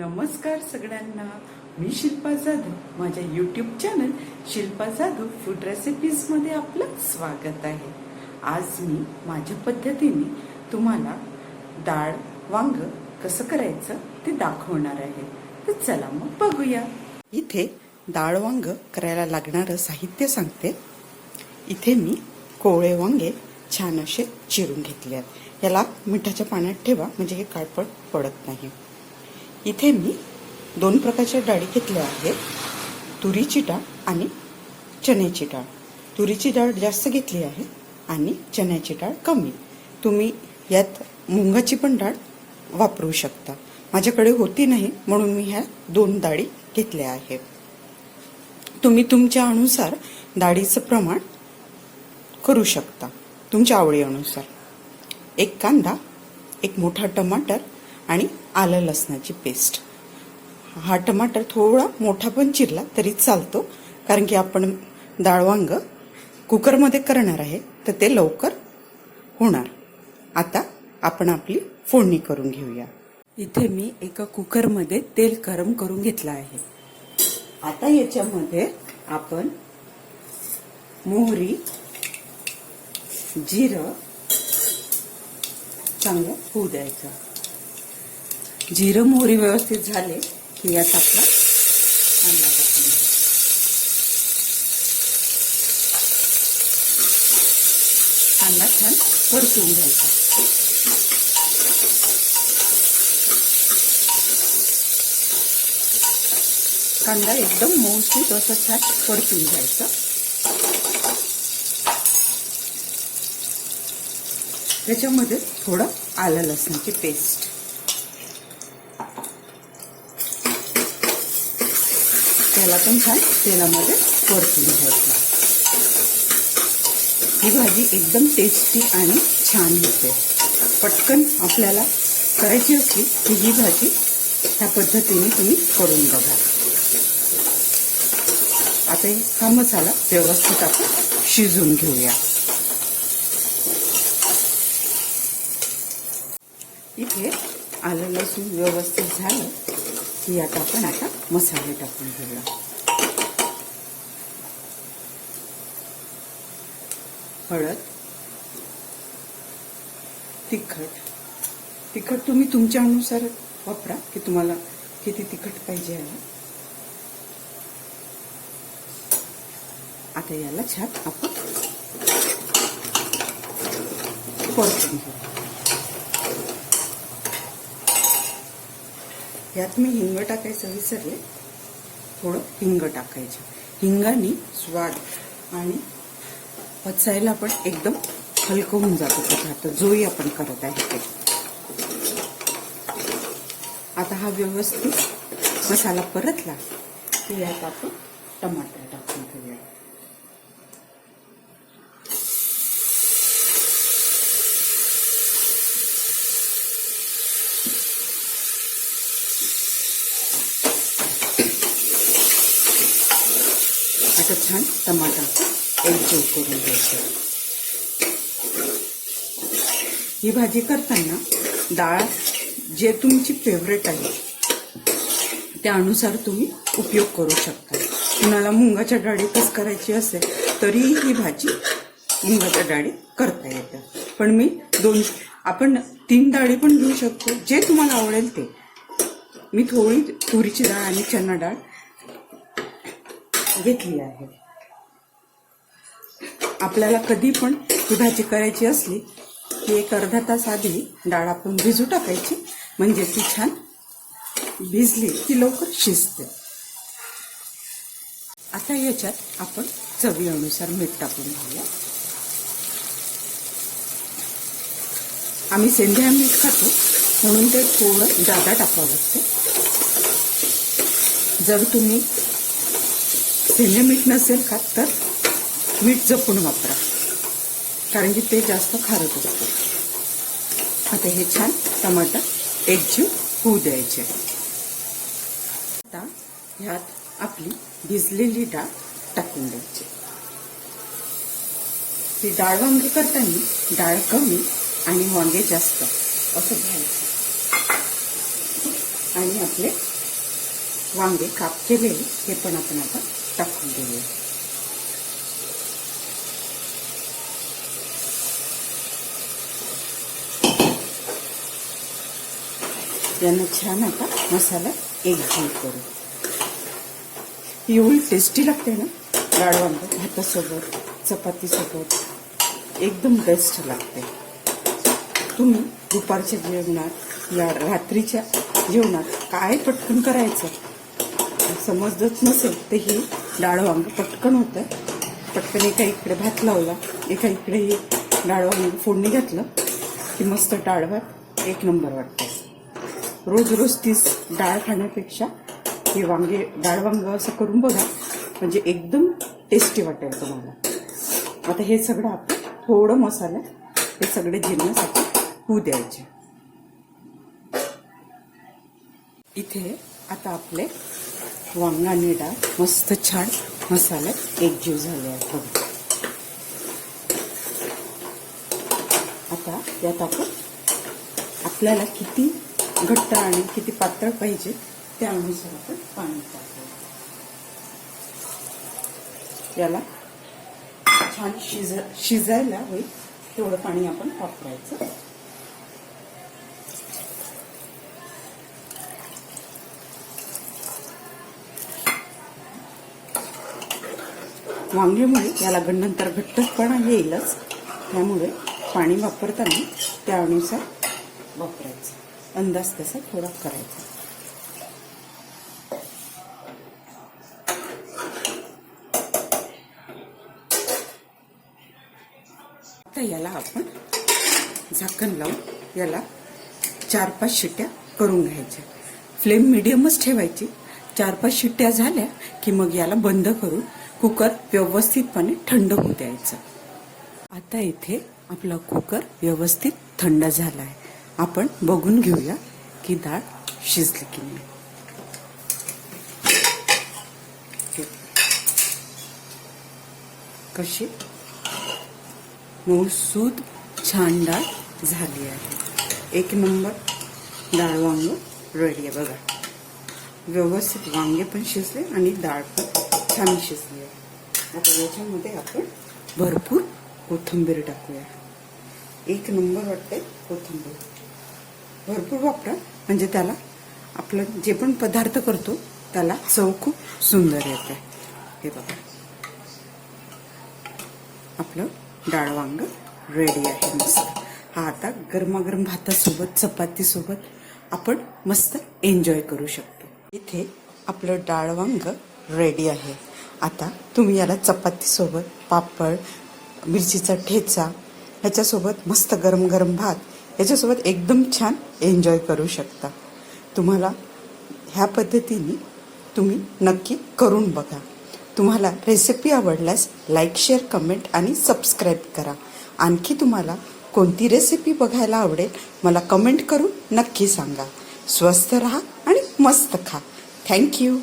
नमस्कार सगळ्यांना. मी शिल्पा जाधव. माझ्या YouTube channel Shilpa Jadhav food रेसिपीजमध्ये आपलं स्वागत आहे. आज मी माझ्या पद्धतीने तुम्हाला डाळ वांग कसं करायचं ते दाखवणार आहे. तर चला मग बघूया. इथे डाळ वांग करायला लागणारं साहित्य सांगते. इथे मी कोवळे वांगे छान असे चिरून घेतले आहेत याला मिठाच्या पाण्यात ठेवा म्हणजे हे काळपट पडत नाही. इथे मी दोन प्रकारच्या डाळी घेतल्या आहेत. तुरीची डाळ आणि चण्याची डाळ तुरीची डाळ जास्त घेतली आहे आणि चण्याची डाळ कमी. तुम्ही यात मुंगाची पण डाळ वापरू शकता. माझ्याकडे होती नाही म्हणून मी ह्या दोन डाळी घेतल्या आहेत. तुम्ही तुमच्या अनुसार डाळीचं प्रमाण करू शकता तुमच्या आवडीनुसार. एक कांदा एक मोठा टमाटर आणि आलं लसणाची पेस्ट हा टमाटर थोडा मोठा पण चिरला तरी चालतो कारण की आपण डाळवांग कुकरमध्ये करणार आहे तर ते लवकर होणार. आता आपण आपली फोडणी करून घेऊया. इथे मी एका कुकरमध्ये तेल गरम करून घेतलं आहे. आता याच्यामध्ये आपण मोहरी जिरं चांगलं होऊ द्यायचं. जिरं मोहरी व्यवस्थित झाले की यात आपला कांदा टाकून घ्यायचा. कांदा छान परतून घ्यायचा कांदा एकदम मऊसूत असं छान परतून घ्यायचं त्याच्यामध्ये थोडं आलं लसणाची पेस्ट त्याला पण छान. तेलामध्ये परतून घ्यायचं. ही भाजी एकदम टेस्टी आणि छान होते. पटकन आपल्याला करायची असली की ही भाजी ह्या पद्धतीने तुम्ही करून बघा. आता हा मसाला व्यवस्थित आपण शिजून घेऊया. इथे आलं लसूण व्यवस्थित झालं. की आता आपण आता मसाले टाकून घेऊया. हळद. तिखट. तिखट तुम्ही तुमच्या अनुसार वापरा की तुम्हाला किती तिखट पाहिजे आहे. आता याला छान आपण परतून घेऊ यात मी हिंग टाकायचं विसरले. थोडं हिंग टाकायचं. हिंगाने स्वाद आणि पचायला पण एकदम हलकं होऊन जातो पदार्थ. जोही आपण करत आहे ते. आता हा व्यवस्थित मसाला परतला की यात आपण टमाटर टाकून ठेवूया. असं छान टमाटा एकजीव करून घ्यायचं. ही भाजी करताना डाळ जे तुमची फेवरेट आहे त्यानुसार तुम्ही उपयोग करू शकता. कुणाला मुंगाच्या डाळीतच करायची असेल तरी ही भाजी मुंगाच्या डाळी करता येते. पण मी दोन आपण तीन डाळी पण घेऊ शकतो. जे तुम्हाला आवडेल ते. मी थोडी तुरीची डाळ आणि चना डाळ घेतली आहे. आपल्याला कधी पण ही भाजी करायची असली की एक अर्धा तास आधी डाळ आपण भिजू टाकायची. म्हणजे ती छान भिजली की लवकर शिजते. आता याच्यात आपण चवीनुसार मीठ टाकून घेऊया. आम्ही सेंद्रिय मीठ खातो म्हणून ते थोडं जादा टाकावं लागते. जर तुम्ही सेंद्रिय मीठ नसेल खात तर मीठ जपून वापरा. कारण की ते जास्त खारट असतं आता हे छान टमाटर एकजीव होऊ द्यायचे. आता ह्यात आपली भिजलेली डाळ टाकून द्यायची. ही डाळ वांगी करताना डाळ कमी आणि वांगे जास्त असं घ्यायचं. आणि आपले वांगे काप केलेले हे पण आपण आता टाकून देऊया यांना छान आता मसाला एकजीव करू एवढी टेस्टी लागते ना डाळ वांग भातासोबत चपातीसोबत एकदम बेस्ट लागते तुम्ही दुपारच्या जेवणात या रात्रीच्या जेवणात काय पटकन करायचं? समजत नसेल तर ही डाळ वांग पटकन होतं. पटकन एका इकडे भात लावला एका इकडे डाळ वांग फोडणी घातलं की मस्त डाळ भात एक नंबर वाटतं. रोज रोज तीच डाळ खाण्यापेक्षा हे वांगे डाळ वांग असं करून बघा म्हणजे एकदम टेस्टी वाटेल तुम्हाला. आता हे सगळं आपण थोडं मसाला हे सगळे जिन्नस आपण होऊ द्यायचे. इथे आता आपले वांगा आणि डाळ मस्त छान मसाल्यात एकजीव झाले आहेत बघा. आता यात आपण आपल्याला किती घट्ट आणि किती पातळ पाहिजे त्यानुसार आपण पाणी टाकू. याला छान शिज शिजायला होईल तेवढं पाणी आपण वापरायचं. वांग्यामुळे याला नंतर घट्टपणा येईलच. त्यामुळे पाणी वापरताना त्यानुसार वापरायचं. अंदाज तसा थोडा करायचा. आता याला आपण झाकण लावून याला चार पाच शिट्ट्या करून घ्यायच्या. फ्लेम मिडियमच ठेवायची. चार पाच शिट्ट्या झाल्या की मग याला बंद करून कुकर व्यवस्थितपणे थंड होऊ द्यायचं. आता इथे आपला कुकर व्यवस्थित थंड झाला आहे आपण बघून घेऊया की डाळ शिजली की नाही. कशी? मऊसूद छान डाळ झाली आहे. एक नंबर डाळ वांग रेडी आहे बघा. व्यवस्थित वांगे पण शिजले आणि डाळ पण छान शिजली आहे. आता याच्यामध्ये आपण भरपूर कोथिंबीर टाकूया. एक नंबर वाटते कोथिंबीर. भरपूर वापरा. म्हणजे त्याला आपलं जे पण पदार्थ करतो त्याला चव खूप सुंदर येते. हे बघा. आपलं डाळ वांग रेडी आहे मस्त. हा आता गरमागरम भातासोबत चपातीसोबत आपण मस्त एन्जॉय करू शकतो. इथे आपलं डाळ वांग रेडी आहे. आता तुम्ही याला चपातीसोबत पापड मिरचीचा ठेचा ह्याच्यासोबत मस्त गरम गरम भात याच्यासोबत एकदम छान एन्जॉय करू शकता. तुम्हाला ह्या पद्धतीने तुम्ही नक्की करून बघा. तुम्हाला रेसिपी आवडल्यास लाईक शेअर कमेंट आणि सबस्क्राईब करा. आणखी तुम्हाला कोणती रेसिपी बघायला आवडेल मला कमेंट करून नक्की सांगा. स्वस्थ राहा आणि मस्त खा. थँक्यू